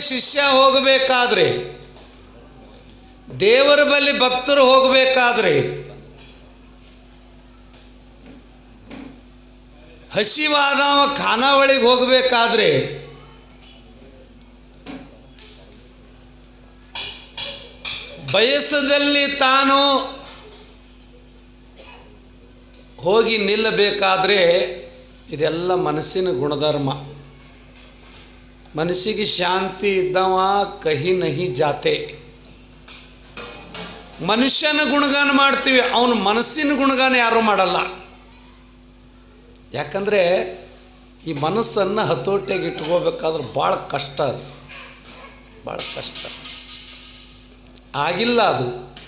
ಶಿಷ್ಯ ಹೋಗಬೇಕಾದ್ರೆ, ದೇವರ ಬಳಿ ಭಕ್ತರು ಹೋಗಬೇಕಾದ್ರೆ, ಹಸಿವಾದ ಖಾನಾವಳಿಗೆ ಹೋಗಬೇಕಾದ್ರೆ, ಬಯಸದಲ್ಲಿ ತಾನು ಹೋಗಿ ನಿಲ್ಲಬೇಕಾದ್ರೆ, ಇದೆಲ್ಲ ಮನಸ್ಸಿನ ಗುಣಧರ್ಮ. ಮನಸ್ಸಿಗೆ ಶಾಂತಿ ಇದ್ದವ, ಕಹಿ ನಹಿ ಜಾತೆ. ಮನುಷ್ಯನ ಗುಣಗಾನ ಮಾಡ್ತೀವಿ, ಅವನ ಮನಸ್ಸಿನ ಗುಣಗಾನ ಯಾರೂ ಮಾಡಲ್ಲ. ಯಾಕಂದರೆ, ಈ ಮನಸ್ಸನ್ನು ಹತೋಟಿಯಾಗಿ ಇಟ್ಕೋಬೇಕಾದ್ರೆ ಭಾಳ ಕಷ್ಟ ಅದು. ಭಾಳ ಕಷ್ಟ. ಆಗಿಲ್ಲ ಅದು.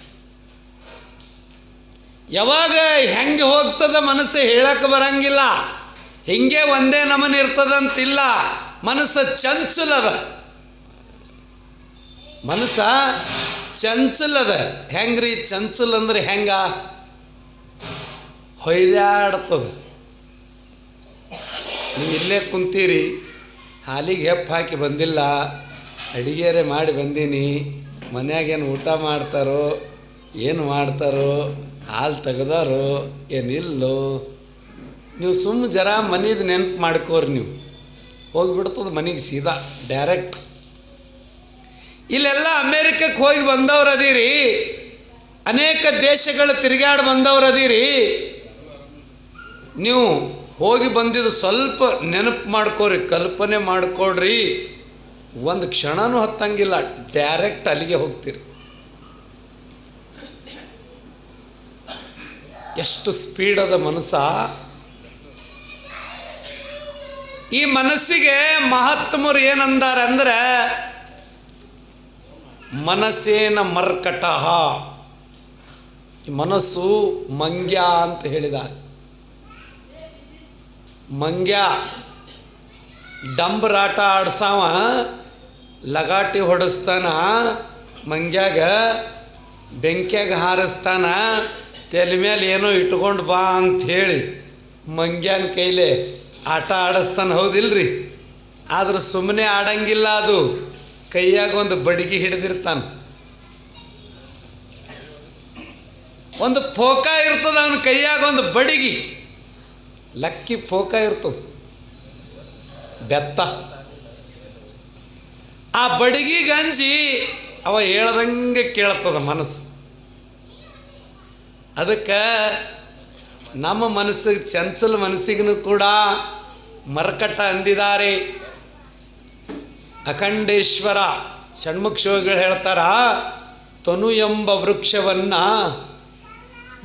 ಯಾವಾಗ ಹೆಂಗೆ ಹೋಗ್ತದ ಮನಸ್ಸು ಹೇಳಕ್ಕೆ ಬರಂಗಿಲ್ಲ. ಹಿಂಗೆ ಒಂದೇ ನಮನ ಇರ್ತದಂತಿಲ್ಲ. ಮನಸ್ಸು ಚಂಚಲದ. ಮನಸ್ಸ ಚಂಚಲದ. ಹೆಂಗ್ರಿ ಚಂಚಲ್ ಅಂದ್ರೆ ಹೆಂಗ? ಹೊಯ್ದಾಡ್ತದ. ನೀವು ಇಲ್ಲೇ ಕುಂತೀರಿ, ಹಾಲಿಗೆ ಹೆಪ್ಪು ಹಾಕಿ ಬಂದಿಲ್ಲ, ಅಡಿಗೆರೆ ಮಾಡಿ ಬಂದೀನಿ ಮನ್ಯಾಗೇನು ಊಟ ಮಾಡ್ತಾರೋ, ಏನು ಮಾಡ್ತಾರೋ, ಹಾಲು ತೆಗ್ದಾರೋ, ಏನಿಲ್ಲೋ. ನೀವು ಸುಮ್ಮ ಜರ ಮನೇದು ನೆನ್ಪು ಮಾಡ್ಕೋರಿ ನೀವು. ಹೋಗಿಬಿಡ್ತದ ಮನೆಗೆ ಸೀದಾ ಡೈರೆಕ್ಟ್ ಇಲ್ಲೆಲ್ಲ ಅಮೇರಿಕಕ್ಕೆ ಹೋಗಿ ಬಂದವ್ರು ಅದೀರಿ. ಅನೇಕ ದೇಶಗಳು ತಿರುಗಾಡಿ ಬಂದವ್ರು ಅದೀರಿ. ನೀವು ಹೋಗಿ ಬಂದಿದ್ದು ಸ್ವಲ್ಪ ನೆನಪು ಮಾಡ್ಕೋರಿ, ಕಲ್ಪನೆ ಮಾಡ್ಕೊಳ್ರಿ. ಒಂದು ಕ್ಷಣನೂ ಹತ್ತಂಗಿಲ್ಲ ಡೈರೆಕ್ಟ್ ಅಲ್ಲಿಗೆ ಹೋಗ್ತೀರಿ. ಎಷ್ಟು ಸ್ಪೀಡ್ ಅದ ಮನಸ್ಸ. ಈ ಮನಸ್ಸಿಗೆ ಮಹಾತ್ಮರು ಏನಂದಾರೆ ಅಂದರೆ, ಮನಸ್ಸೇನ ಮರ್ಕಟ. ಮನಸ್ಸು ಮಂಗ್ಯ ಅಂತ ಹೇಳಿದ್ದಾರೆ ಮಂಗ್ಯ, ಡಂಬ್ರಾಟ ಆಡ್ಸಾವ, ಲಗಾಟಿ ಹೊಡೆಸ್ತಾನ, ಮಂಗ್ಯಾಗ ಬೆಂಕ್ಯಾಗ ಹಾರಿಸ್ತಾನ, ತಲೆ ಮೇಲೆ ಏನೋ ಇಟ್ಕೊಂಡು ಬಾ ಅಂತ ಹೇಳಿ ಮಂಗ್ಯಾನ ಕೈಲೆ ಆಟ ಆಡಿಸ್ತಾನೆ ಹೌದಿಲ್ರಿ? ಆದ್ರೆ ಸುಮ್ಮನೆ ಆಡಂಗಿಲ್ಲ ಅದು. ಕೈಯಾಗ ಒಂದು ಬಡಿಗೆ ಹಿಡಿದಿರ್ತಾನೆ. ಒಂದು ಫೋಕ ಇರ್ತದ ಅವನ ಕೈಯಾಗ ಒಂದು ಬಡಿಗೆ. ಲಕ್ಕಿ ಫೋಕ ಇರ್ತದೆ. ಬೆತ್ತ. ಆ ಬಡಿಗೆ ಗಂಜಿ ಅವ ಹೇಳ್ದಂಗೆ ಕೇಳ್ತದ ಮನಸ್ಸು. ಅದಕ್ಕೆ ನಮ್ಮ ಮನಸ್ಸಿಗೆ ಚಂಚಲ ಮನಸ್ಸಿಗೂ ಕೂಡ ಮರಕಟ್ಟ ಅಂದಿದ್ದಾರೆ. ಅಖಂಡೇಶ್ವರ ಷಣ್ಮುಖ ಶಿವಗಳು ಹೇಳ್ತಾರ, ತನು ಎಂಬ ವೃಕ್ಷವನ್ನ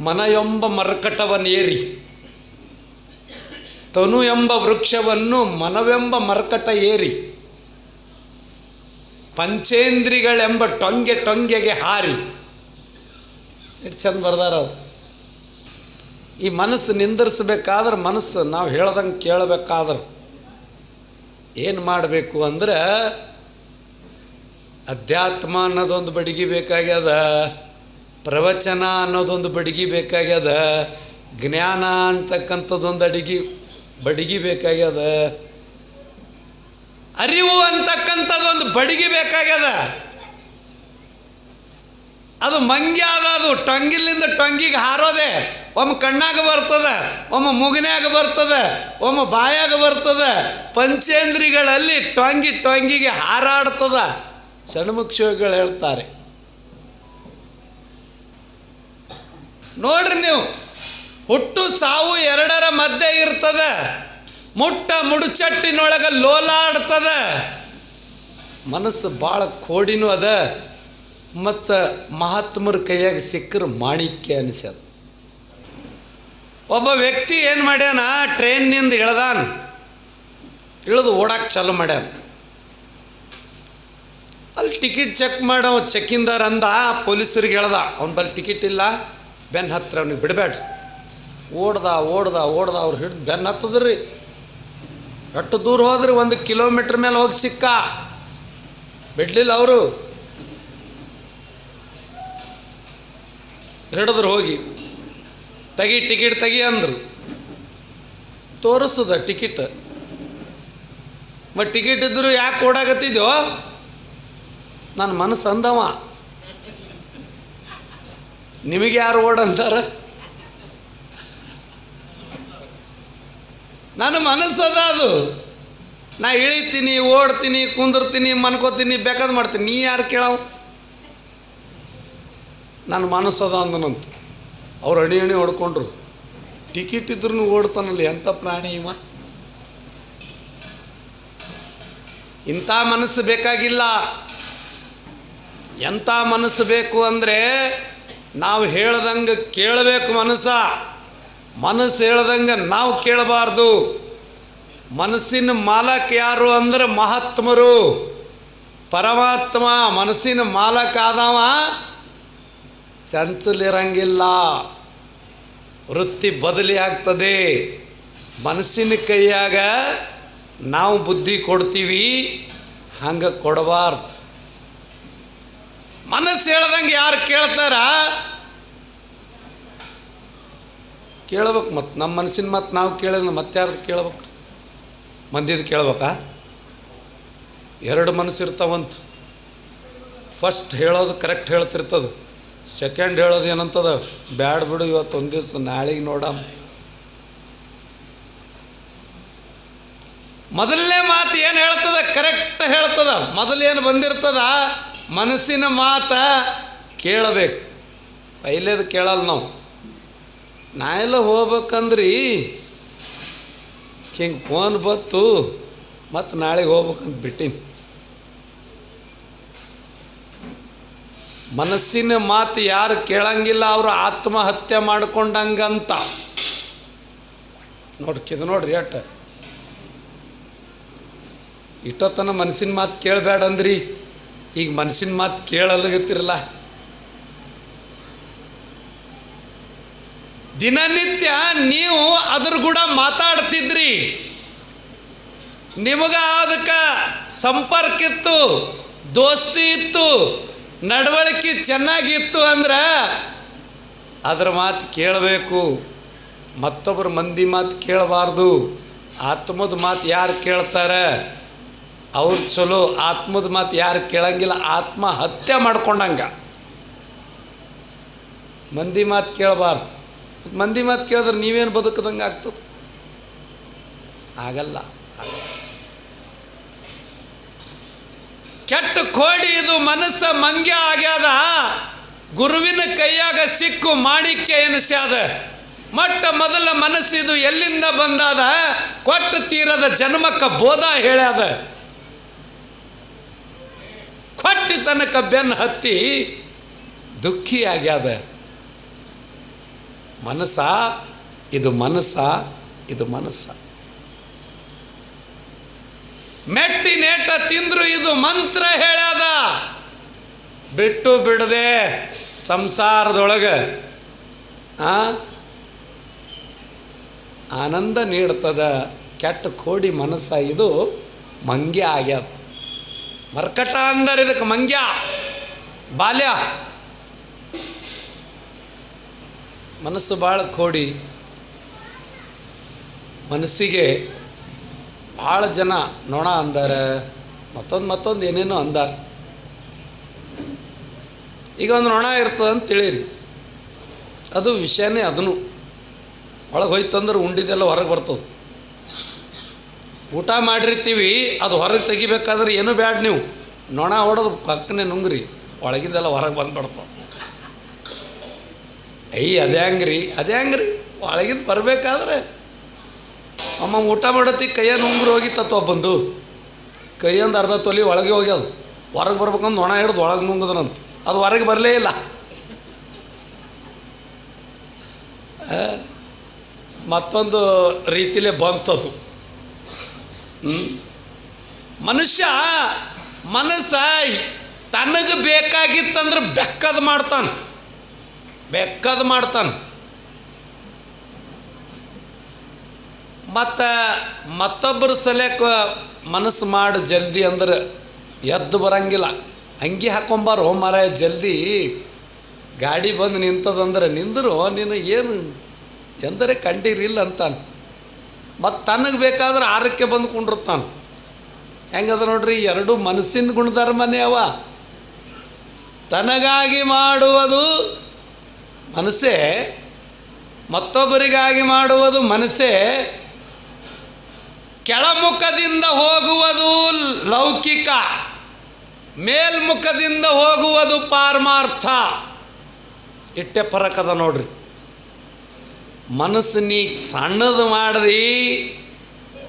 ಮನ ಎಂಬ ಮರ್ಕಟವನ್ನೇರಿ ತನು ಎಂಬ ವೃಕ್ಷವನ್ನು ಮನವೆಂಬ ಮರಕಟ ಏರಿ. ಪಂಚೇಂದ್ರಿಗಳೆಂಬ ಟೊಂಗೆ ಟೊಂಗೆಗೆ ಹಾರಿ. ಎಷ್ಟು ಚಂದ ಬರ್ದಾರ ಅವ್ರು. ಈ ಮನಸ್ಸು ನಿಂದಿರಿಸ್ಬೇಕಾದ್ರೆ ಮನಸ್ಸು, ನಾವು ಹೇಳ್ದಂಗೆ ಕೇಳಬೇಕಾದ್ರೆ. ಏನು ಮಾಡಬೇಕು ಅಂದ್ರೆ, ಅಧ್ಯಾತ್ಮ ಅನ್ನೋದೊಂದು ಬಡಗಿ ಬೇಕಾಗ್ಯದ, ಪ್ರವಚನ ಅನ್ನೋದೊಂದು ಬಡಗಿ ಬೇಕಾಗ್ಯದ, ಜ್ಞಾನ ಅಂತಕ್ಕಂಥದ್ದೊಂದು ಅಡಿಗೆ, ಬಡಗಿ ಬೇಕಾಗ್ಯದ. ಅರಿವು ಅಂತಕ್ಕಂಥದ್ದೊಂದು ಬಡಗಿ ಬೇಕಾಗ್ಯದ. ಅದು ಮಂಗ್ಯಾದ, ಅದು ಟೊಂಗಿಲಿಂದ ಟೊಂಗಿಗೆ ಹಾರೋದೆ. ಒಮ್ಮೆ ಕಣ್ಣಾಗ ಬರ್ತದ, ಒಮ್ಮೆ ಮುಗಿನಾಗ ಬರ್ತದ, ಒಮ್ಮೆ ಬಾಯಾಗ ಬರ್ತದ, ಪಂಚೇಂದ್ರಿಗಳಲ್ಲಿ ಟೊಂಗಿ ಟೊಂಗಿಗೆ ಹಾರಾಡ್ತದ. ಷಣ್ಮುಖಗಳು ಹೇಳ್ತಾರೆ. ನೋಡ್ರಿ ನೀವು, ಹುಟ್ಟು ಸಾವು ಎರಡರ ಮಧ್ಯೆ ಇರ್ತದ, ಮುಟ್ಟ ಮುಡುಚಟ್ಟಿನೊಳಗೆ ಲೋಲಾಡ್ತದ. ಮನಸ್ಸು ಭಾಳ ಕೋಡಿನೂ ಅದ, ಮತ್ತು ಮಹಾತ್ಮರ ಕೈಯಾಗ ಸಿಕ್ಕರೆ ಮಾಣಿಕ್ಯ ಅನಿಸ್ಯದ. ಒಬ್ಬ ವ್ಯಕ್ತಿ ಏನು ಮಾಡ್ಯಾನ? ಟ್ರೈನ್ನಿಂದ ಇಳ್ದಾನ. ಇಳಿದು ಓಡಕ್ಕೆ ಚಾಲು ಮಾಡ್ಯಾನ. ಅಲ್ಲಿ ಟಿಕೆಟ್ ಚೆಕ್ ಮಾಡೋ ಚೆಕ್ಕಿಂದಾರ ಅಂದ ಪೊಲೀಸರಿಗೆ ಹೇಳ್ದ, ಅವ್ನ ಬಲ್ಲಿ ಟಿಕೆಟ್ ಇಲ್ಲ ಬೆನ್ನ ಹತ್ತಿರ ಅವ್ನಿಗೆ ಬಿಡಬೇಡ್ರಿ ಓಡ್ದ ಓಡ್ದ ಓಡ್ದ, ಅವ್ರು ಹಿಡ್ದು ಬೆನ್ನ ಹತ್ತದ್ರಿ. ಎಷ್ಟು ದೂರ ಹೋದ್ರಿ? ಒಂದು ಕಿಲೋಮೀಟ್ರ್ ಮೇಲೆ ಹೋಗಿ ಸಿಕ್ಕ. ಬಿಡ್ಲಿಲ್ಲ ಅವರು. ಹಿಡಿದ್ರು ಹೋಗಿ. ತೆಗಿ ಟಿಕೆಟ್ ತೆಗಿ ಅಂದರು. ತೋರಿಸ್ತದ ಟಿಕೆಟ್. ಮತ್ತು ಟಿಕೆಟ್ ಇದ್ದರೂ ಯಾಕೆ ಓಡಾಕತ್ತಿದ್ಯೋ? ನನ್ನ ಮನಸ್ಸು ಅಂದವ. ನಿಮಗೆ ಯಾರು ಓಡ ಅಂತಾರ ನನ್ನ ಮನಸ್ಸದ ಅದು. ನಾ ಇಳಿತೀನಿ, ಓಡ್ತೀನಿ, ಕುಂದಿರ್ತೀನಿ, ಮನ್ಕೋತೀನಿ, ಬೇಕಾದ್ ಮಾಡ್ತೀನಿ. ನೀ ಯಾರು ಕೇಳವು? ನನ್ನ ಮನಸ್ಸದ ಅಂದನಂತ. ಅವ್ರು ಅಣಿ ಅಣಿ ಹೊಡ್ಕೊಂಡ್ರು. ಟಿಕೆಟ್ ಇದ್ರೂ ಓಡ್ತಾನಲ್ಲ ಎಂಥ ಪ್ರಾಣಿ ಇವ? ಇಂಥ ಮನಸ್ಸು ಬೇಕಾಗಿಲ್ಲ. ಎಂಥ ಮನಸ್ಸು ಬೇಕು ಅಂದರೆ ನಾವು ಹೇಳ್ದಂಗೆ ಕೇಳಬೇಕು ಮನಸ್ಸ. ಮನಸ್ಸು ಹೇಳ್ದಂಗೆ ನಾವು ಕೇಳಬಾರ್ದು. ಮನಸ್ಸಿನ ಮಾಲಕ್ ಯಾರು ಅಂದ್ರೆ ಮಹಾತ್ಮರು. ಪರಮಾತ್ಮ ಮನಸ್ಸಿನ ಮಾಲಕ್ ಆದವ ಚಂಚಲಿರಂಗಿಲ್ಲ ವೃತ್ತಿ ಬದಲಿ ಆಗ್ತದೆ. ಮನಸ್ಸಿನ ಕೈಯಾಗ ನಾವು ಬುದ್ಧಿ ಕೊಡ್ತೀವಿ, ಹಂಗೆ ಕೊಡಬಾರ್ದು. ಮನಸ್ಸು ಹೇಳ್ದಂಗೆ ಯಾರು ಕೇಳ್ತಾರ? ಕೇಳ್ಬೇಕು ಮತ್ತು ನಮ್ಮ ಮನಸ್ಸಿನ ಮತ್ತು ನಾವು ಕೇಳಿದ್ರೆ ಮತ್ತೆ ಯಾರು ಕೇಳ್ಬೇಕು? ಮಂದಿದು ಕೇಳ್ಬೇಕಾ? ಎರಡು ಮನಸ್ಸು ಇರ್ತಾವಂತ. ಫಸ್ಟ್ ಹೇಳೋದು ಕರೆಕ್ಟ್ ಹೇಳ್ತಿರ್ತದ. ಸೆಕೆಂಡ್ ಹೇಳೋದು ಏನಂತದ? ಬ್ಯಾಡ್ ಬಿಡು ಇವತ್ತು ಒಂದು ದಿವ್ಸ, ನಾಳೆಗೆ ನೋಡಮ್. ಮೊದಲನೇ ಮಾತು ಏನು ಹೇಳ್ತದ? ಕರೆಕ್ಟ್ ಹೇಳ್ತದ. ಮೊದಲೇನು ಬಂದಿರ್ತದ? ಮನಸ್ಸಿನ ಮಾತ ಕೇಳಬೇಕು. ಪೈಲೇದು ಕೇಳಲ್ಲ ನಾವು. ನಾ ಎಲ್ಲ ಹೋಗ್ಬೇಕಂದ್ರಿ. ಹಿಂಗೆ ಫೋನ್ ಬತ್ತು ಮತ್ತು ನಾಳೆಗೆ ಹೋಗ್ಬೇಕಂತ ಬಿಟ್ಟಿನಿ. ಮನಸ್ಸಿನ ಮಾತು ಯಾರು ಕೇಳಂಗಿಲ್ಲ, ಅವರು ಆತ್ಮಹತ್ಯೆ ಮಾಡ್ಕೊಂಡಂಗಂತ. ನೋಡ್ಕಿದ ನೋಡ್ರಿ ಅಟ್ಟ ಇಷ್ಟೊತ್ತನ ಮನಸ್ಸಿನ ಮಾತು ಕೇಳಬೇಡಂದ್ರಿ ಈಗ ಮನಸ್ಸಿನ ಮಾತು ಕೇಳಲ್ಗತ್ತಿರಲ್ಲ. ದಿನನಿತ್ಯ ನೀವು ಅದ್ರ ಕೂಡ ಮಾತಾಡ್ತಿದ್ರಿ. ನಿಮಗ ಅದಕ್ಕೆ ಸಂಪರ್ಕ ಇತ್ತು ದೋಸ್ತಿ ಇತ್ತು ನಡವಳಿಕೆ ಚೆನ್ನಾಗಿತ್ತು ಅಂದ್ರೆ ಅದ್ರ ಮಾತು ಕೇಳಬೇಕು. ಮತ್ತೊಬ್ಬರ ಮಂದಿ ಮಾತು ಕೇಳಬಾರ್ದು. ಆತ್ಮದ ಮಾತು ಯಾರು ಕೇಳ್ತಾರೆ? ಅವ್ರು ಚಲೋ, ಆತ್ಮದ ಮಾತು ಯಾರು ಕೇಳಂಗಿಲ್ಲ ಆತ್ಮ ಹತ್ಯೆ ಮಾಡ್ಕೊಂಡಂಗ. ಮಂದಿ ಮಾತು ಕೇಳಬಾರ್ದು. ಮಂದಿ ಮಾತು ಕೇಳಿದ್ರೆ ನೀವೇನು ಬದುಕದಂಗೆ ಆಗ್ತದೆ? ಆಗಲ್ಲ. ಕೆಟ್ಟ ಕೋಡಿ ಇದು ಮನಸ್ಸ ಮಂಗ್ಯ ಆಗ್ಯದ. ಗುರುವಿನ ಕೈಯಾಗ ಸಿಕ್ಕು ಮಾಣಿಕ್ಯ ಎನಿಸ್ಯಾದ. ಮೊಟ್ಟ ಮೊದಲ ಮನಸ್ಸಿದು ಎಲ್ಲಿಂದ ಬಂದಾದ? ಕೊಟ್ಟು ತೀರದ ಜನ್ಮಕ್ಕ ಬೋಧ ಹೇಳ್ಯಾದ. ಕೊಟ್ಟಿ ತನಕ ಬೆನ್ನು ಹತ್ತಿ ದುಃಖಿ ಆಗ್ಯಾದ. ಮನಸ್ಸ? ಇದು ಮನಸ್ಸ? ಇದು ಮನಸ್ಸ? ಮೆಟ್ಟಿ ನೇಟ ತಿಂದ್ರು ಇದು ಮಂತ್ರ ಹೇಳದ ಬಿಟ್ಟು ಬಿಡದೆ ಸಂಸಾರದೊಳಗೆ ಆನಂದ ನೀಡ್ತದ, ಕೆಟ್ಟ ಕೋಡಿ ಮನಸ್ಸ ಇದು ಮಂಗ್ಯ ಆಗ್ಯದ. ಮರ್ಕಟ ಅಂದರೆ ಇದಕ್ಕೆ ಮಂಗ್ಯ, ಬಾಲ್ಯ. ಮನಸ್ಸು ಭಾಳ ಕೋಡಿ. ಮನಸ್ಸಿಗೆ ಭಾಳ ಜನ ನೋಣ ಅಂದಾರ. ಮತ್ತೊಂದು ಮತ್ತೊಂದು ಏನೇನೋ ಅಂದಾರ. ಈಗ ಒಂದು ನೊಣ ಇರ್ತದೆ ಅಂತ ತಿಳಿರಿ ಅದು ವಿಷಯನೇ ಅದನ್ನು ಒಳಗೆ ಹೋಯ್ತಂದ್ರೆ ಉಂಡಿದೆಲ್ಲ ಹೊರಗೆ ಬರ್ತದೆ. ಊಟ ಮಾಡಿರ್ತೀವಿ, ಅದು ಹೊರಗೆ ತೆಗಿಬೇಕಾದ್ರೆ ಏನು ಬ್ಯಾಡ ನೀವು? ನೊಣ ಹೊಡೆದು ಪಕ್ಕನೆ ನುಂಗ್ರಿ ಒಳಗಿಂದೆಲ್ಲ ಹೊರಗೆ ಬಂದುಬಿಡ್ತಾವೆ ಅಯ್ಯ ಅದೇ ಹಂಗ್ರಿ ಅದೇ ಹಂಗ್ರಿ. ಒಳಗಿಂದ ಬರಬೇಕಾದ್ರೆ ಅಮ್ಮ, ಊಟ ಮಾಡತ್ತಿ, ಕೈಯ ನುಂಗ್ರು ಹೋಗಿತ್ತತ್ವ ಬಂದು ಕೈಯೊಂದು ಅರ್ಧ ತೊಲಿ ಒಳಗೆ ಹೋಗ್ಯದ. ಹೊರಗೆ ಬರ್ಬೇಕಂದು ಒಣ ಹಿಡ್ದು ಒಳಗೆ ನುಂಗದನಂತ. ಅದು ಹೊರಗೆ ಬರಲೇ ಇಲ್ಲ. ಮತ್ತೊಂದು ರೀತಿಲೇ ಬಂತದು. ಮನುಷ್ಯ ಮನಸ್ಸ ತನಗೆ ಬೇಕಾಗಿತ್ತಂದ್ರೆ ಬೆಕ್ಕದ ಮಾಡ್ತಾನೆ. ಬೆಕ್ಕದ ಮಾಡ್ತಾನೆ. ಮತ್ತು ಮತ್ತೊಬ್ಬರ ಸಲಕ ಮನಸ್ಸು ಮಾಡಿ ಜಲ್ದಿ ಅಂದ್ರೆ ಎದ್ದು ಬರಂಗಿಲ್ಲ. ಅಂಗಿ ಹಾಕೊಂಬಾರೋ ಮರ ಜಲ್ದಿ ಗಾಡಿ ಬಂದು ನಿಂತದಂದ್ರೆ ನಿಂದರು ನೀನು ಏನು ಎಂದರೆ ಕಂಡಿರಿಲ್ಲ ಅಂತಾನೆ. ಮತ್ತು ತನಗೆ ಬೇಕಾದ್ರೆ ಆರಕ್ಕೆ ಬಂದು ಕುಂಡಿರ್ತಾನೆ. ಹೆಂಗದ ನೋಡ್ರಿ, ಎರಡು ಮನಸ್ಸಿನ ಗುಣಧರ್ಮನೇ ಅವ. ತನಗಾಗಿ ಮಾಡುವುದು ಮನಸ್ಸೇ, ಮತ್ತೊಬ್ಬರಿಗಾಗಿ ಮಾಡುವುದು ಮನಸ್ಸೇ ಕೆಳಮುಖದಿಂದ ಹೋಗುವುದು ಲೌಕಿಕ, ಮೇಲ್ಮುಖದಿಂದ ಹೋಗುವುದು ಪಾರಮಾರ್ಥ. ಇಟ್ಟೆ ಪರಕದ ನೋಡ್ರಿ. ಮನಸ್ಸು ನೀ ಸಣ್ಣದು ಮಾಡ್ದಿ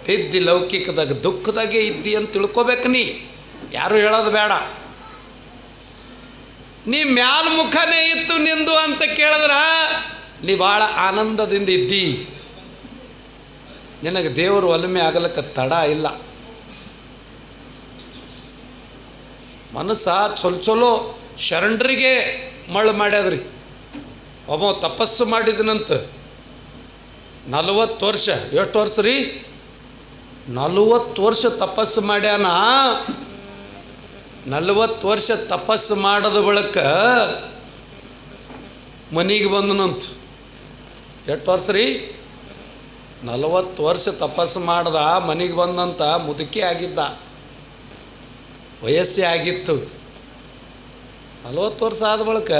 ಬಿದ್ದಿ ಲೌಕಿಕದಾಗ, ದುಃಖದಾಗೆ ಇದ್ದಿ ಅಂತ ತಿಳ್ಕೊಬೇಕು ನೀ. ಯಾರು ಹೇಳೋದು ಬೇಡ. ನೀ ಮ್ಯಾಲ್ಮುಖನೇ ಇತ್ತು ನಿಂದು ಅಂತ ಕೇಳಿದ್ರ, ನೀ ಭಾಳ ಆನಂದದಿಂದ ಇದ್ದಿ. ನಿನಗೆ ದೇವರು ಒಲಮೆ ಆಗಲಿಕ್ಕೆ ತಡ ಇಲ್ಲ. ಮನಸ್ಸ ಚೊಲ್ ಚೊಲೋ ಶರಣರಿಗೆ ಮಳ್ ಮಾಡ್ಯಾದ್ರಿ. ಒಬ್ಬ ತಪಸ್ಸು ಮಾಡಿದನಂತ ನಲವತ್ತು ವರ್ಷ, ಎಷ್ಟು ವರ್ಷ ರೀ? ನಲವತ್ತು ವರ್ಷ ತಪಸ್ಸು ಮಾಡ್ಯಾನ. ನಲವತ್ತು ವರ್ಷ ತಪಸ್ಸು ಮಾಡದ ಬಳಿಕ ಮನೆಗೆ ಬಂದನಂತ. ಎಷ್ಟು ವರ್ಷ ರೀ? ನಲವತ್ತು ವರ್ಷ ತಪಸ್ಸು ಮಾಡ್ದ, ಮನೆಗೆ ಬಂದಂತ ಮುದುಕಿ ಆಗಿದ್ದ. ವಯಸ್ಸೇ ಆಗಿತ್ತು. ನಲವತ್ತು ವರ್ಷ ಆದ ಬಳಿಕ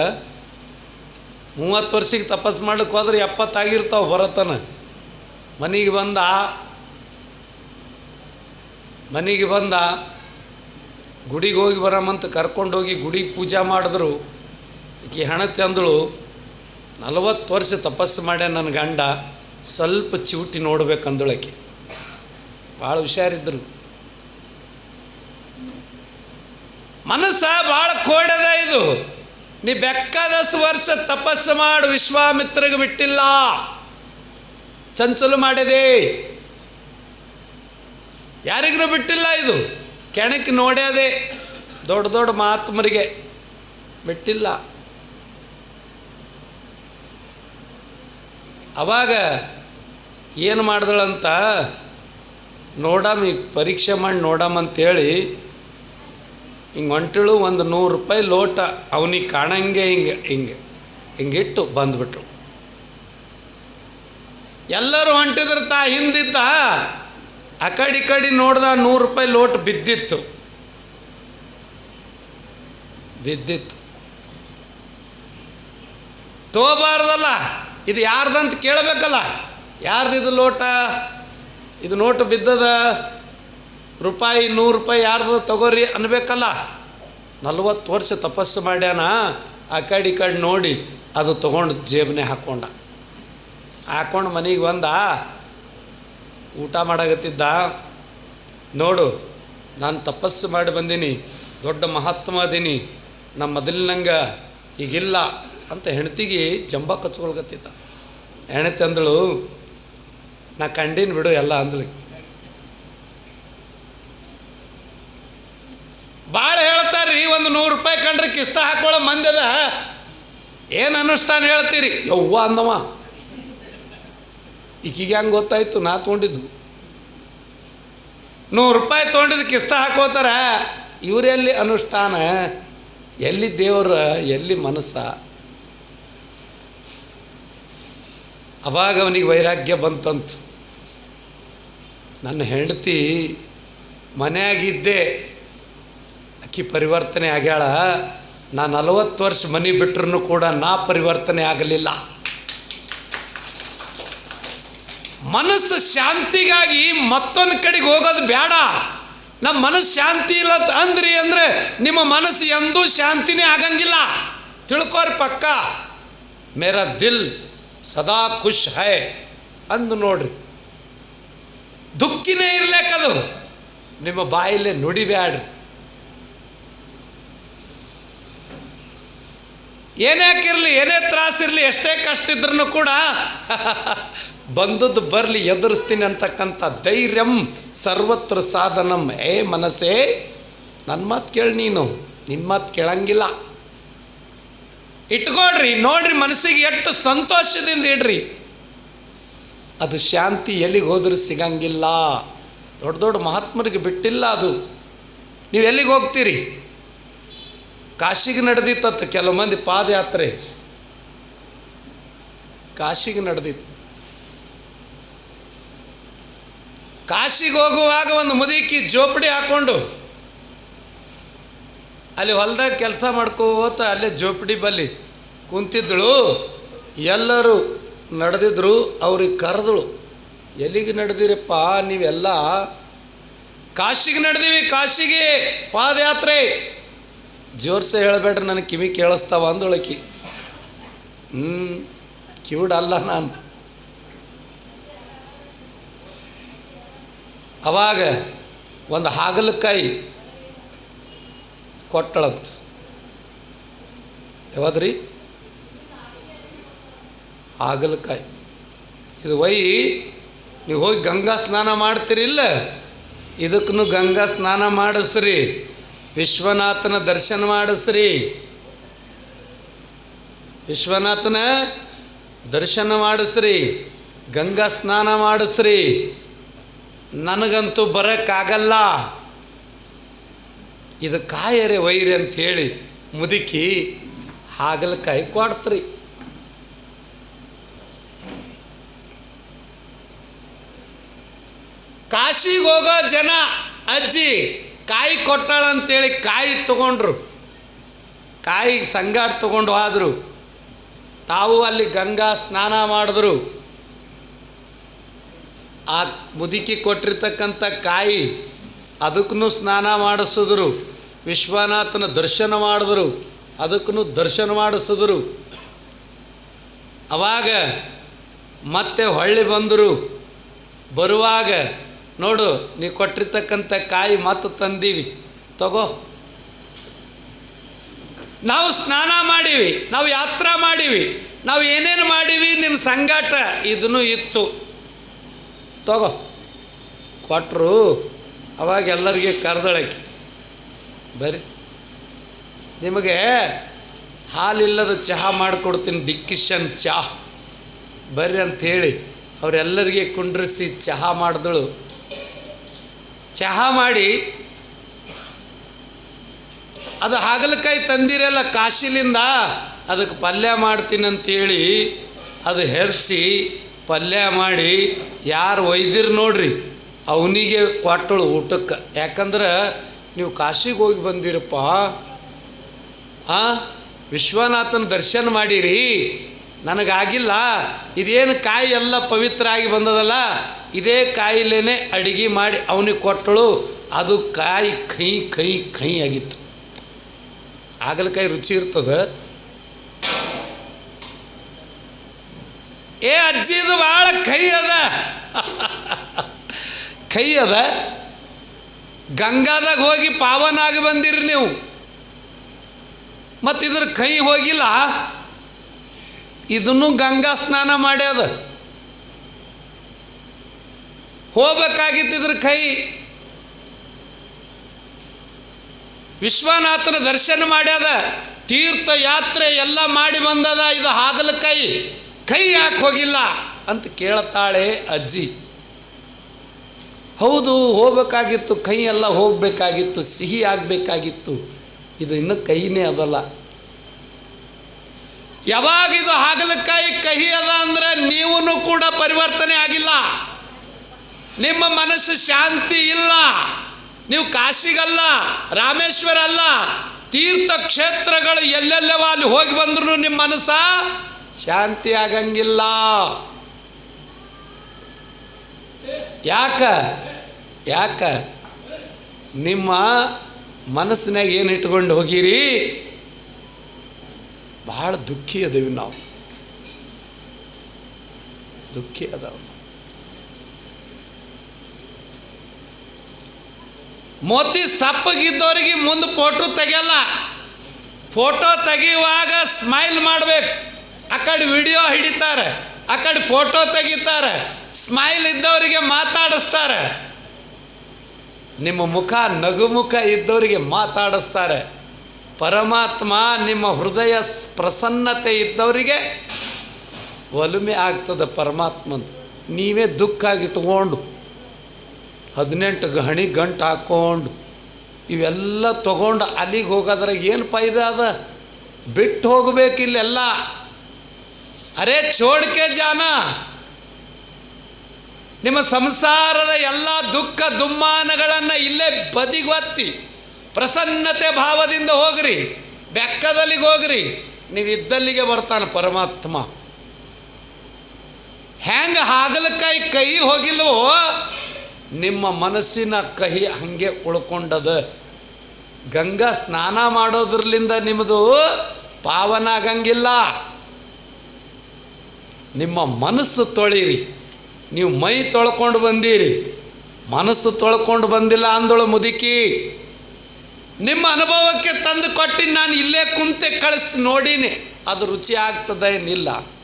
ಮೂವತ್ತು ವರ್ಷಕ್ಕೆ ತಪಸ್ಸು ಮಾಡ್ಲಿಕ್ಕೆ ಹೋದ್ರೆ ಎಪ್ಪತ್ತಾಗಿರ್ತಾವೆ ಬರತನ ಮನೆಗೆ ಬಂದ ಮನೆಗೆ ಬಂದ, ಗುಡಿಗೆ ಹೋಗಿ ಬರಮಂತ ಕರ್ಕೊಂಡೋಗಿ ಗುಡಿಗೆ ಪೂಜೆ ಮಾಡಿದ್ರು. ಈಕೆ ಹಣ ತಂದಳು ನಲವತ್ತು ವರ್ಷ ತಪಸ್ಸು ಮಾಡ್ಯ ನನ್ನ ಗಂಡ. ಸ್ವಲ್ಪ ಚಿವುಟಿ ನೋಡ್ಬೇಕಂದಳಕ್ಕೆ. ಭಾಳ ಹುಷಾರಿದ್ದರು ಮನಸ್ಸ ಭಾಳ ಕೋಡದ ಇದು. ನೀ ಬೆಕ್ಕದಷ್ಟು ವರ್ಷ ತಪಸ್ಸು ಮಾಡು, ವಿಶ್ವಾಮಿತ್ರಗೆ ಬಿಟ್ಟಿಲ್ಲ. ಚಂಚಲು ಮಾಡಿದೆ. ಯಾರಿಗೂ ಬಿಟ್ಟಿಲ್ಲ ಇದು? ಕೆಣಕ್ಕೆ ನೋಡ್ಯಾದೆ. ದೊಡ್ಡ ದೊಡ್ಡ ಮಾತ್ಮರಿಗೆ ಬಿಟ್ಟಿಲ್ಲ. ಅವಾಗ ಏನು ಮಾಡ್ದಳಂತ? ನೋಡಮ್, ಈಗ ಪರೀಕ್ಷೆ ಮಾಡಿ ನೋಡಮ್ ಅಂತೇಳಿ ಹಿಂಗೆ ಹೊಂಟಿಳು ಒಂದು ನೂರು ರೂಪಾಯಿ ಲೋಟ ಅವನಿಗೆ ಕಾಣಂಗೆ ಹಿಂಗೆ ಹಿಂಗೆ, ಹಿಂಗಿಟ್ಟು ಬಂದ್ಬಿಟ್ರು. ಎಲ್ಲರೂ ಹೊಂಟಿದ್ರೆ ತಾ ಹಿಂದಿದ್ದ ಆ ಕಡೆ ಈ ಕಡೆ ನೋಡ್ದ ನೂರು ರೂಪಾಯಿ ಲೋಟ್ ಬಿದ್ದಿತ್ತು. ಬಿದ್ದಿತ್ತು. ತೋಬಾರ್ದಲ್ಲ, ಇದು ಯಾರ್ದಂತ ಕೇಳಬೇಕಲ್ಲ? ಯಾರ್ದಿದು ಲೋಟ? ಇದು ನೋಟು ಬಿದ್ದದ? ರೂಪಾಯಿ, ನೂರು ರೂಪಾಯಿ ಯಾರ್ದು ತಗೋರಿ ಅನ್ಬೇಕಲ್ಲ? ನಲ್ವತ್ತು ವರ್ಷ ತಪಸ್ಸು ಮಾಡ್ಯಾನ. ಆ ಕಡೆ ಈ ಕಡೆ ನೋಡಿ ಅದು ತಗೊಂಡು ಜೇಬನೇ ಹಾಕ್ಕೊಂಡ ಹಾಕ್ಕೊಂಡು ಮನೆಗೆ ಬಂದ, ಊಟ ಮಾಡಾಕತ್ತಿದ್ದ. ನೋಡು, ನಾನು ತಪಸ್ಸು ಮಾಡಿ ಬಂದೀನಿ, ದೊಡ್ಡ ಮಹಾತ್ಮ ಅದೀನಿ ನಮ್ಮ ಮೊದಲಿನಂಗೆ ಈಗಿಲ್ಲ ಅಂತ ಹೆಂಡ್ತಿಗೆ ಜಂಬ ಕಚ್ಕೊಳ್ಕತ್ತಿದ್ದ. ಹೆಣತಿ ಅಂದಳು ನಾ ಕಂಡೀನಿ ಬಿಡು ಎಲ್ಲ ಅಂದ್ಲಿ. ಭಾಳ ಹೇಳ್ತಾರ್ರಿ, ಒಂದು ನೂರು ರೂಪಾಯಿ ಕಂಡ್ರೆ ಕಿಸ್ತ ಹಾಕೊಳ್ಳೋ ಮಂದ್ಯದ ಏನು ಅನುಷ್ಠಾನ ಹೇಳ್ತೀರಿ? ಯವ್ವ ಅಂದವ. ಈಗೀಗ ಹೆಂಗೆ ಗೊತ್ತಾಯ್ತು? ನಾ ತೊಗೊಂಡಿದ್ದು. ನೂರು ರೂಪಾಯಿ ತೊಗೊಂಡಿದ್ದು ಕಿಸ್ತ ಹಾಕೋತಾರ ಇವರೆಲ್ಲಿ ಅನುಷ್ಠಾನ? ಎಲ್ಲಿ ದೇವ್ರ, ಎಲ್ಲಿ ಮನಸ್ಸ? ಅವಾಗ ಅವನಿಗೆ ವೈರಾಗ್ಯ ಬಂತಂತ. ನನ್ನ ಹೆಂಡತಿ ಮನೆಯಾಗಿದ್ದೆ. ಅಕ್ಕಿ ಪರಿವರ್ತನೆ ಆಗ್ಯಾಳ. ನಾ ನಲವತ್ತು ವರ್ಷ ಮನೆ ಬಿಟ್ರೂ ಕೂಡ ನಾ ಪರಿವರ್ತನೆ ಆಗಲಿಲ್ಲ. ಮನಸ್ಸು ಶಾಂತಿಗಾಗಿ ಮತ್ತೊಂದು ಕಡೆಗೆ ಹೋಗೋದು ಬೇಡ ನಮ್ಮ ಮನಸ್ಸು ಶಾಂತಿ ಇಲ್ಲ ಅಂದ್ರಿ ಅಂದರೆ ನಿಮ್ಮ ಮನಸ್ಸು ಎಂದೂ ಶಾಂತಿನೇ ಆಗಂಗಿಲ್ಲ. ತಿಳ್ಕೋರಿ ಪಕ್ಕ. ಮೇರ ದಿಲ್ ಸದಾ ಖುಷ್ ಹೈ ಅಂದು ನೋಡ್ರಿ. ದುಃಖಿನೇ ಇರ್ಲೇಕದು ನಿಮ್ಮ ಬಾಯಲ್ಲಿ ನುಡಿಬ್ಯಾಡ್ರಿ ಏನ್ಯಾಕಿರಲಿ ಏನೇ ತ್ರಾಸಿರಲಿ ಎಷ್ಟೇ ಕಷ್ಟ ಇದ್ರೂ ಕೂಡ ಬಂದದ್ದು ಬರಲಿ, ಎದುರಿಸ್ತೀನಿ ಅಂತಕ್ಕಂಥ ಧೈರ್ಯಂ, ಸರ್ವತ್ರ ಸಾಧನಂ. ಏ ಮನಸ್ಸೇ ನನ್ನ ಮಾತು ಕೇಳಿ ನೀನು ನಿನ್ನ ಮಾತು ಕೇಳಂಗಿಲ್ಲ. ಇಟ್ಕೊಳ್ರಿ, ನೋಡ್ರಿ ಮನಸ್ಸಿಗೆ ಎಷ್ಟು ಸಂತೋಷದಿಂದ ಇಡ್ರಿ. ಅದು ಶಾಂತಿ ಎಲ್ಲಿಗೆ ಹೋದರೂ ಸಿಗಂಗಿಲ್ಲ. ದೊಡ್ಡ ದೊಡ್ಡ ಮಹಾತ್ಮರಿಗೆ ಬಿಟ್ಟಿಲ್ಲ ಅದು. ನೀವು ಎಲ್ಲಿಗೆ ಹೋಗ್ತೀರಿ? ಕಾಶಿಗೆ ನಡೆದಿತ್ತತ್ತು ಕೆಲವು ಮಂದಿ ಪಾದಯಾತ್ರೆ. ಕಾಶಿಗೆ ನಡೆದಿತ್ತು. ಕಾಶಿಗೆ ಹೋಗುವಾಗ ಒಂದು ಮುದುಕಿ ಜೋಪಡಿ ಹಾಕೊಂಡು ಅಲ್ಲಿ ಹೊಲ್ದಾಗ ಕೆಲಸ ಮಾಡ್ಕೋತ ಅಲ್ಲೇ ಜೋಪಡಿ ಬಲ್ಲಿ ಕುಂತಿದ್ದಳು. ಎಲ್ಲರೂ ನಡೆದಿದ್ರು, ಅವ್ರಿಗೆ ಕರೆದಳು, ಎಲ್ಲಿಗೆ ನಡೆದಿರಪ್ಪ? ನೀವೆಲ್ಲ ಕಾಶಿಗೆ ನಡೆದೀವಿ, ಕಾಶಿಗೆ ಪಾದಯಾತ್ರೆ. ಜೋರ್ಸೆ ಹೇಳಬೇಡ್ರಿ ನನಗೆ ಕಿವಿ ಕೇಳಿಸ್ತಾವ ಅಂದೊಳಕಿ. ಹ್ಞೂ ಕಿವಿಡಲ್ಲ ನಾನು. ಅವಾಗ ಒಂದು ಹಾಗಲಕಾಯಿ ಕೊಟ್ಟಳಂತ. ಯಾವದ್ರಿ? ಹಾಗಲಕಾಯಿ. ಇದು ವೈ, ನೀವು ಹೋಗಿ ಗಂಗಾ ಸ್ನಾನ ಮಾಡ್ತೀರಿಲ್ಲ ಇದಕ್ಕೂ ಗಂಗಾ ಸ್ನಾನ ಮಾಡಿಸ್ರಿ. ವಿಶ್ವನಾಥನ ದರ್ಶನ ಮಾಡಿಸ್ರಿ. ವಿಶ್ವನಾಥನ ದರ್ಶನ ಮಾಡಿಸ್ರಿ. ಗಂಗಾ ಸ್ನಾನ ಮಾಡಿಸ್ರಿ. ನನಗಂತೂ ಬರೋಕ್ಕಾಗಲ್ಲ ಇದು ಕಾಯರೆ ವೈರಿ ಅಂಥೇಳಿ ಮುದುಕಿ ಹಾಗಲಕಾಯಿ ಕೊಡ್ತ್ರಿ ಕಾಶಿಗೆ ಹೋಗೋ ಜನ ಅಜ್ಜಿ ಕಾಯಿ ಕೊಟ್ಟಾಳ ಅಂತೇಳಿ ಕಾಯಿ ತಗೊಂಡ್ರು. ಕಾಯಿ ಸಂಗಾಟ ತಗೊಂಡು ಹೋದರು. ತಾವು ಅಲ್ಲಿ ಗಂಗಾ ಸ್ನಾನ ಮಾಡಿದ್ರು. ಆ ಮುದುಕಿ ಕೊಟ್ಟಿರ್ತಕ್ಕಂಥ ಕಾಯಿ ಅದಕ್ಕೂ ಸ್ನಾನ ಮಾಡಿಸಿದ್ರು. ವಿಶ್ವನಾಥನ ದರ್ಶನ ಮಾಡಿದ್ರು. ಅದಕ್ಕೂ ದರ್ಶನ ಮಾಡಿಸಿದ್ರು. ಅವಾಗ ಮತ್ತೆ ಹೊಳ್ಳಿ ಬಂದರು. ಬರುವಾಗ ನೋಡು, ನೀ ಕೊಟ್ಟಿರ್ತಕ್ಕಂಥ ಕಾಯಿ ಮಾತು ತಂದೀವಿ. ತಗೋ. ನಾವು ಸ್ನಾನ ಮಾಡೀವಿ, ನಾವು ಯಾತ್ರಾ ಮಾಡೀವಿ, ನಾವು ಏನೇನು ಮಾಡೀವಿ ನಿಮ್ಮ ಸಂಗಾಟ ಇದನ್ನು ಇತ್ತು. ತಗೋ. ಕೊಟ್ಟರು ಅವಾಗ ಎಲ್ಲರಿಗೆ ಕರೆದಳಕ್ಕೆ. ಬರ್ರಿ. ನಿಮಗೆ ಹಾಲಿಲ್ಲದ ಚಹಾ ಮಾಡಿಕೊಡ್ತೀನಿ, ಡಿಕ್ಕಿಶನ್ ಚಹಾ. ಬರ್ರಿ ಅಂಥೇಳಿ ಅವರೆಲ್ಲರಿಗೆ ಕುಂಡ್ರಿಸಿ ಚಹಾ ಮಾಡಿದಳು. ಚಹಾ ಮಾಡಿ, ಅದು ಹಾಗಲಕಾಯಿ ತಂದಿರಲ್ಲ ಕಾಶಿಲಿಂದ, ಅದಕ್ಕೆ ಪಲ್ಯ ಮಾಡ್ತೀನಿ ಅಂತೇಳಿ ಅದು ಹೆರ್ಸಿ ಪಲ್ಯ ಮಾಡಿ, ಯಾರು ಒಯ್ದಿರು ನೋಡ್ರಿ, ಅವನಿಗೆ ಕೊಟ್ಟಳು ಊಟಕ್ಕೆ. ಯಾಕಂದ್ರೆ ನೀವು ಕಾಶಿಗೆ ಹೋಗಿ ಬಂದಿರಪ್ಪ, ಆ, ವಿಶ್ವನಾಥನ ದರ್ಶನ ಮಾಡಿರಿ, ನನಗಾಗಿಲ್ಲ, ಇದೇನು ಕಾಯಿ ಎಲ್ಲ ಪವಿತ್ರ ಆಗಿ ಬಂದದಲ್ಲ ಇದೇ ಕಾಯಿಲೆನೆ ಅಡಿಗೆ ಮಾಡಿ ಅವನಿಗೆ ಕೊಟ್ಟಳು. ಅದು ಕಾಯಿ ಕೈ ಕೈ ಕೈ ಆಗಿತ್ತು. ಹಾಗಲಕಾಯಿ ರುಚಿ ಇರ್ತದೆ. ಏ ಅಜ್ಜಿದು ಭಾಳ ಕೈ ಅದ. ಕೈ ಅದ. ಗಂಗಾದಾಗ ಹೋಗಿ ಪಾವನಾಗಿ ಬಂದಿರಿ ನೀವು. ಮತ್ತಿದ್ರ ಕೈ ಹೋಗಿಲ್ಲ. ಇದನ್ನು ಗಂಗಾ ಸ್ನಾನ ಮಾಡ್ಯದ. ಹೋಗ್ಬೇಕಾಗಿತ್ತು ಇದ್ರ ಕೈ. ವಿಶ್ವನಾಥನ ದರ್ಶನ ಮಾಡ್ಯದ ತೀರ್ಥ ಯಾತ್ರೆ ಎಲ್ಲ ಮಾಡಿ ಬಂದದ, ಇದು ಹಾಗಲ ಕೈ. ಕೈ ಯಾಕೆ ಹೋಗಿಲ್ಲ? ಅಂತ ಕೇಳ್ತಾಳೆ ಅಜ್ಜಿ. ಹೌದು, ಹೋಗ್ಬೇಕಾಗಿತ್ತು, ಕೈ ಎಲ್ಲ ಹೋಗಬೇಕಾಗಿತ್ತು, ಸಿಹಿ ಆಗಬೇಕಾಗಿತ್ತು. ಇದು ಇನ್ನೂ ಕೈನೇ ಅದಲ್ಲ. ಯಾವಾಗ ಇದು ಹಾಗಲಕಾಯಿ ಕಹಿ ಅದ ಅಂದ್ರೆ ನೀವೂ ಕೂಡ ಪರಿವರ್ತನೆ ಆಗಿಲ್ಲ. ನಿಮ್ಮ ಮನಸ್ಸು ಶಾಂತಿ ಇಲ್ಲ. ನೀವು ಕಾಶಿಗಲ್ಲ, ರಾಮೇಶ್ವರ ಅಲ್ಲ, ತೀರ್ಥ ಕ್ಷೇತ್ರಗಳು ಎಲ್ಲೆಲ್ಲವ ಅಲ್ಲಿ ಹೋಗಿ ಬಂದ್ರು ನಿಮ್ಮ ಮನಸ್ಸ ಶಾಂತಿ ಆಗಂಗಿಲ್ಲ. ಯಾಕ? ಯಾಕ? ನಿಮ್ಮ ಮನಸ್ಸಿನಾಗ ಏನು ಇಟ್ಕೊಂಡು ಹೋಗಿರಿ? ಭಾಳ ದುಃಖಿ ಅದೇವಿ ನಾವು. ದುಃಖಿ ಅದಾವ. ಮೋತಿ ಸಪ್ಪಗಿದ್ದವರಿಗೆ ಮುಂದೆ ಫೋಟೋ ತೆಗೆಯಲ್ಲ. ಫೋಟೋ ತೆಗೆಯುವಾಗ ಸ್ಮೈಲ್ ಮಾಡ್ಬೇಕು. ಆ ಕಡೆ ವಿಡಿಯೋ ಹಿಡಿತಾರೆ. ಆ ಕಡೆ ಫೋಟೋ ತೆಗಿತಾರೆ. ಸ್ಮೈಲ್ ಇದ್ದವರಿಗೆ ಮಾತಾಡಿಸ್ತಾರೆ. ನಿಮ್ಮ ಮುಖ ನಗುಮುಖ ಇದ್ದವರಿಗೆ ಮಾತಾಡಿಸ್ತಾರೆ. ಪರಮಾತ್ಮ ನಿಮ್ಮ ಹೃದಯ ಪ್ರಸನ್ನತೆ ಇದ್ದವರಿಗೆ ಒಲುಮೆ ಆಗ್ತದೆ ಪರಮಾತ್ಮಂದು. ನೀವೇ ದುಃಖ ಇಟ್ಕೊಂಡು ಹದಿನೆಂಟು ಗಹಣಿ ಗಂಟು ಹಾಕ್ಕೊಂಡು ಇವೆಲ್ಲ ತೊಗೊಂಡು ಅಲ್ಲಿಗೆ ಹೋಗೋದ್ರಾಗ ಏನು ಫೈದ ಅದ? ಬಿಟ್ಟು ಹೋಗ್ಬೇಕು ಇಲ್ಲೆಲ್ಲ. ಅರೇ ಚೋಡ್ಕೆ ಜಾನ. ನಿಮ್ಮ ಸಂಸಾರದ ಎಲ್ಲ ದುಃಖ ದುಮ್ಮಾನಗಳನ್ನು ಇಲ್ಲೇ ಬದಿಗೊತ್ತಿ ಪ್ರಸನ್ನತೆ ಭಾವದಿಂದ ಹೋಗ್ರಿ, ಬೆಕ್ಕದಲ್ಲಿಗೆ ಹೋಗ್ರಿ. ನೀವು ಇದ್ದಲ್ಲಿಗೆ ಬರ್ತಾನೆ ಪರಮಾತ್ಮ. ಹೆಂಗೆ ಹಾಗಲಕಾಯಿ ಕೈ ಹೋಗಿಲ್ವೋ? ನಿಮ್ಮ ಮನಸ್ಸಿನ ಕಹಿ ಹಂಗೆ ಉಳ್ಕೊಂಡದ. ಗಂಗಾ ಸ್ನಾನ ಮಾಡೋದ್ರಲಿಂದ ನಿಮ್ಮದು ಪಾವನ ಆಗಂಗಿಲ್ಲ. ನಿಮ್ಮ ಮನಸ್ಸು ತೊಳಿರಿ. ನೀವು ಮೈ ತೊಳ್ಕೊಂಡು ಬಂದೀರಿ. ಮನಸ್ಸು ತೊಳ್ಕೊಂಡು ಬಂದಿಲ್ಲ ಅಂದಳು ಮುದುಕಿ. ನಿಮ್ಮ ಅನುಭವಕ್ಕೆ ತಂದು ಕೊಟ್ಟು ನಾನು ಇಲ್ಲೇ ಕುಂತೆ ಕಳಿಸಿ ನೋಡೀನಿ. ಅದು ರುಚಿ ಆಗ್ತದ ಏನಿಲ್ಲ